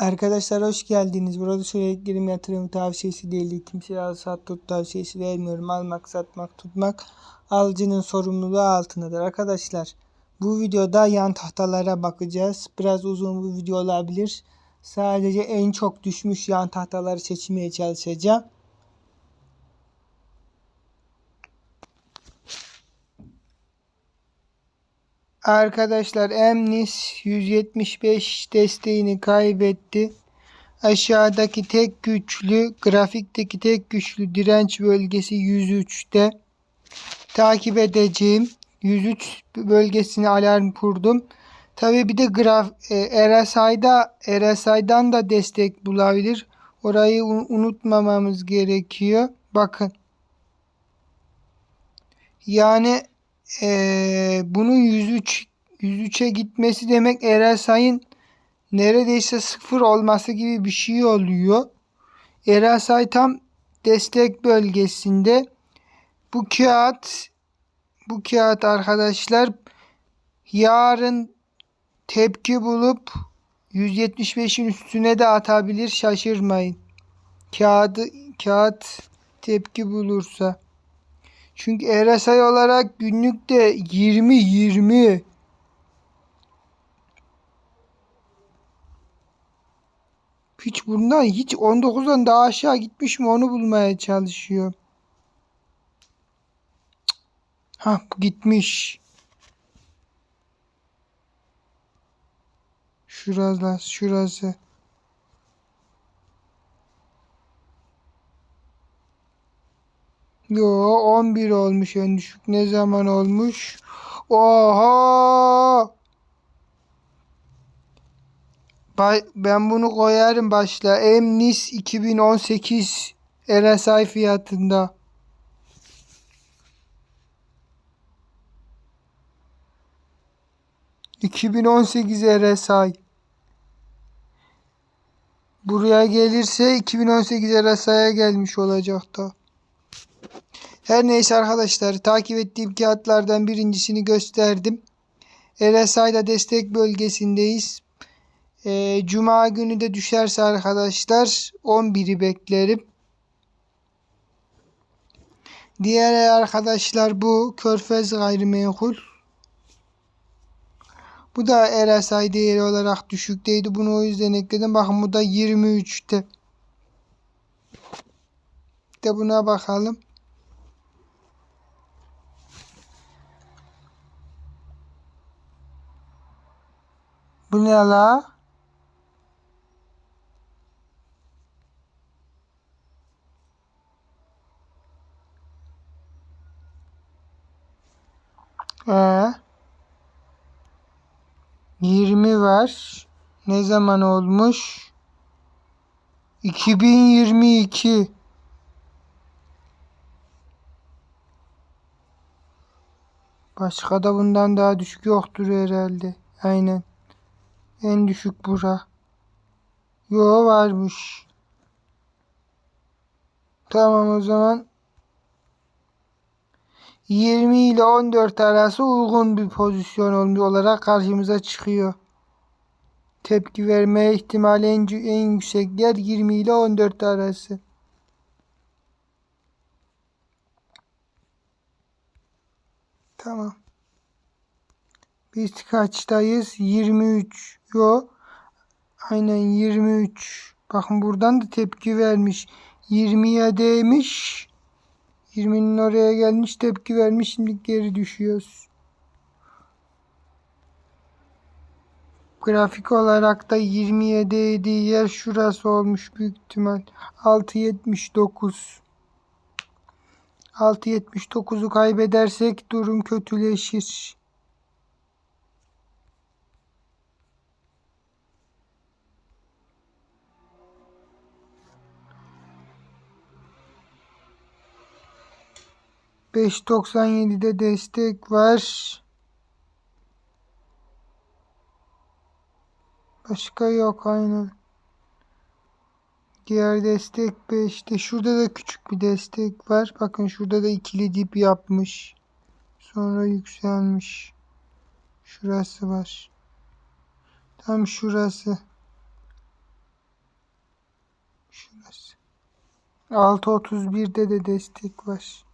Arkadaşlar hoş geldiniz. Burada söylediklerim yatırım tavsiyesi değil. Kimseye al sat tut tavsiyesi vermiyorum. Almak, satmak, tutmak alıcının sorumluluğu altındadır. Arkadaşlar bu videoda yan tahtalara bakacağız. Biraz uzun bir video olabilir. Sadece en çok düşmüş yan tahtaları seçmeye çalışacağım. Arkadaşlar Emnis 175 desteğini kaybetti. Aşağıdaki tek güçlü, grafikteki tek güçlü direnç bölgesi 103'te. Takip edeceğim. 103 bölgesine alarm kurdum. Tabii bir de graf e, RSI'da RSI'dan da destek bulabilir. Orayı unutmamamız gerekiyor. Bakın. Yani ee, bunun 103 103'e gitmesi demek RSI'nin neredeyse sıfır olması gibi bir şey oluyor. RSI tam destek bölgesinde. Bu kağıt bu kağıt arkadaşlar yarın tepki bulup 175'in üstüne de atabilir şaşırmayın. Kağıdı kağıt tepki bulursa. Çünkü RSI olarak günlükte 20 20 hiç bundan hiç 19'dan daha aşağı gitmiş mi onu bulmaya çalışıyor. Ha gitmiş. Şurası şurası. Yo 11 olmuş en düşük. Ne zaman olmuş? Oha! Ben bunu koyarım başla. Emnis 2018 RSI fiyatında. ...2018 RSI. Buraya gelirse 2018 RSI'ye gelmiş olacak da. Her neyse arkadaşlar takip ettiğim kağıtlardan birincisini gösterdim. RSI'da destek bölgesindeyiz. E, Cuma günü de düşerse arkadaşlar 11'i beklerim. Diğer arkadaşlar bu Körfez gayrimenkul. Bu da RSI değeri olarak düşükteydi. Bunu o yüzden ekledim. Bakın bu da 23'te. De buna bakalım. Bu ne la? Ee, 20 var. Ne zaman olmuş? 2022. Başka da bundan daha düşük yoktur herhalde. Aynen. En düşük bura. Yo varmış. Tamam o zaman 20 ile 14 arası uygun bir pozisyon olarak karşımıza çıkıyor. Tepki verme ihtimali en, en yüksek yer 20 ile 14 arası. Tamam. Biz kaçtayız? 23. Yo. Aynen 23. Bakın buradan da tepki vermiş. 20'ye değmiş. 20'nin oraya gelmiş tepki vermiş. Şimdi geri düşüyoruz. Grafik olarak da 27 değdiği yer şurası olmuş büyük ihtimal. 6.79 6.79'u kaybedersek durum kötüleşir. 5.97'de destek var. Başka yok aynen. Diğer destek 5'te. Şurada da küçük bir destek var. Bakın şurada da ikili dip yapmış. Sonra yükselmiş. Şurası var. Tam şurası. Şurası. 6.31'de de destek var.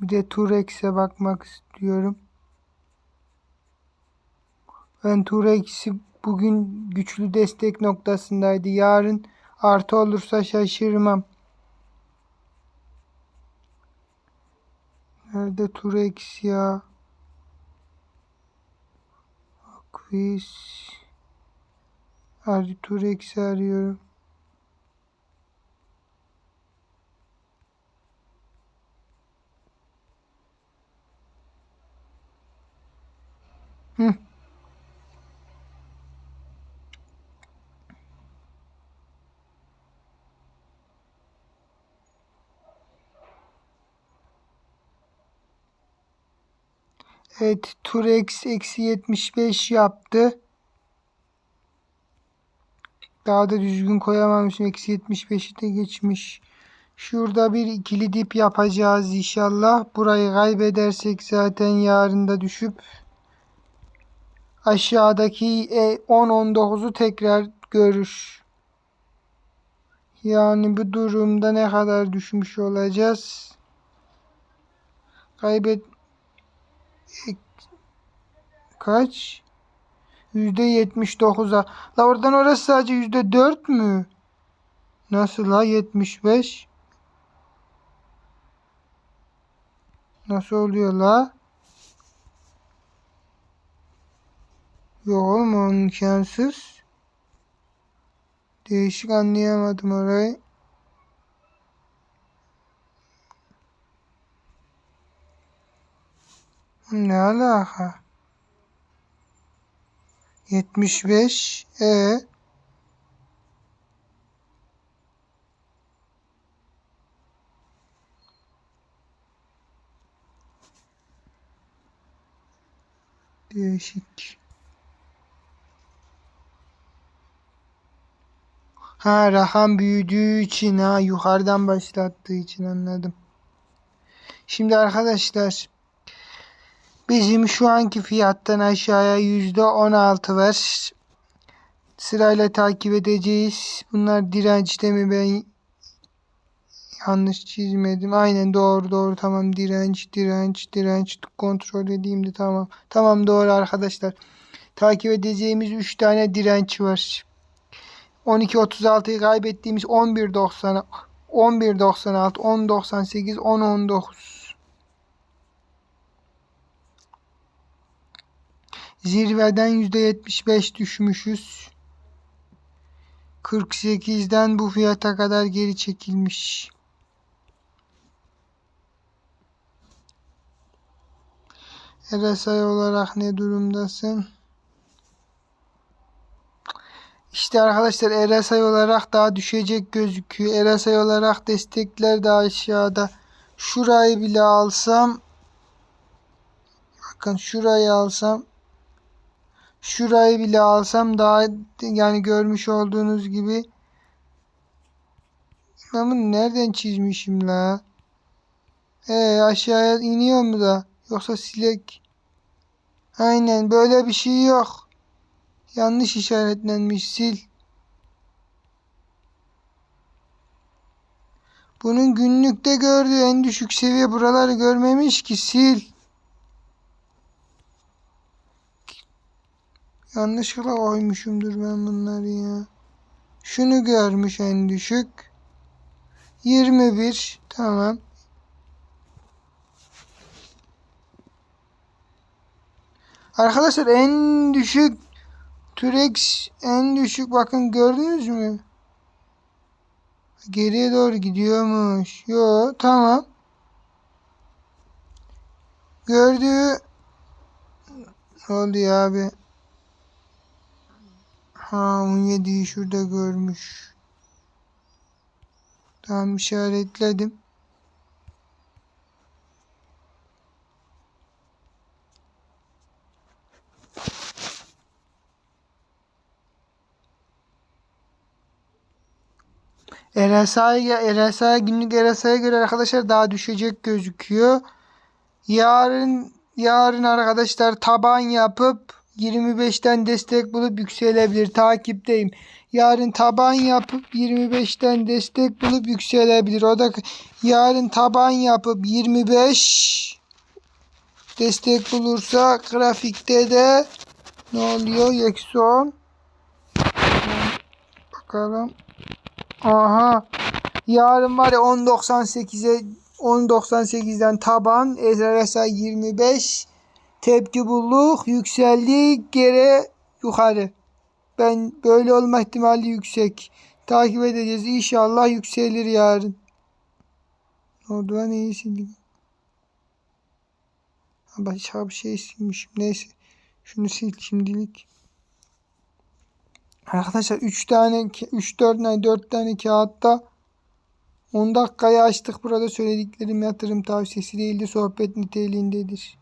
Bir de Turex'e bakmak istiyorum. Ben Turex'i bugün güçlü destek noktasındaydı. Yarın artı olursa şaşırmam. Nerede Turex ya? Quiz. Hadi Turex'i arıyorum. Evet Turex eksi 75 yaptı. Daha da düzgün koyamamışım. Eksi 75'i de geçmiş. Şurada bir ikili dip yapacağız inşallah. Burayı kaybedersek zaten yarın da düşüp aşağıdaki 10-19'u tekrar görür. Yani bu durumda ne kadar düşmüş olacağız? Kaybet kaç? Yüzde yetmiş dokuza. La oradan orası sadece yüzde dört mü? Nasıl la yetmiş beş? Nasıl oluyor la? Yok oğlum imkansız. Değişik anlayamadım orayı. Ne alaka? 75 e Değişik. Ha rakam büyüdüğü için ha yukarıdan başlattığı için anladım. Şimdi arkadaşlar bizim şu anki fiyattan aşağıya yüzde on altı var. Sırayla takip edeceğiz. Bunlar dirençte mi ben yanlış çizmedim. Aynen doğru doğru tamam direnç direnç direnç kontrol edeyim de tamam. Tamam doğru arkadaşlar. Takip edeceğimiz 3 tane direnç var. 12.36'yı kaybettiğimiz 11.90 11.96 10.98 10.19 Zirveden %75 düşmüşüz. 48'den bu fiyata kadar geri çekilmiş. RSI olarak ne durumdasın? İşte arkadaşlar RSI olarak daha düşecek gözüküyor. RSI olarak destekler daha aşağıda. Şurayı bile alsam bakın şurayı alsam şurayı bile alsam daha yani görmüş olduğunuz gibi ben bunu nereden çizmişim la? Ee aşağıya iniyor mu da? Yoksa silek? Aynen böyle bir şey yok. Yanlış işaretlenmiş sil. Bunun günlükte gördüğü en düşük seviye buraları görmemiş ki sil. Yanlışlıkla koymuşumdur ben bunları ya. Şunu görmüş en düşük. 21 tamam. Arkadaşlar en düşük Turex en düşük bakın gördünüz mü? Geriye doğru gidiyormuş. Yo tamam. Gördüğü ne oldu ya abi? Ha 17'yi şurada görmüş. Tamam işaretledim. RSI'ye RSI günlük RSI'ye göre arkadaşlar daha düşecek gözüküyor. Yarın yarın arkadaşlar taban yapıp 25'ten destek bulup yükselebilir. Takipteyim. Yarın taban yapıp 25'ten destek bulup yükselebilir. O da yarın taban yapıp 25 destek bulursa grafikte de ne oluyor? Eksi 10. Bakalım. Aha. Yarın var ya 10.98'e 10.98'den taban RSI 25 tepki bulduk yükseldi geri yukarı. Ben böyle olma ihtimali yüksek. Takip edeceğiz. İnşallah yükselir yarın. Oldu lan neyi sildim? Başka bir şey silmişim. Neyse. Şunu sil şimdilik. Arkadaşlar 3 tane 3 4 tane 4 tane kağıtta 10 dakikayı açtık. Burada söylediklerim yatırım tavsiyesi değildir. Sohbet niteliğindedir.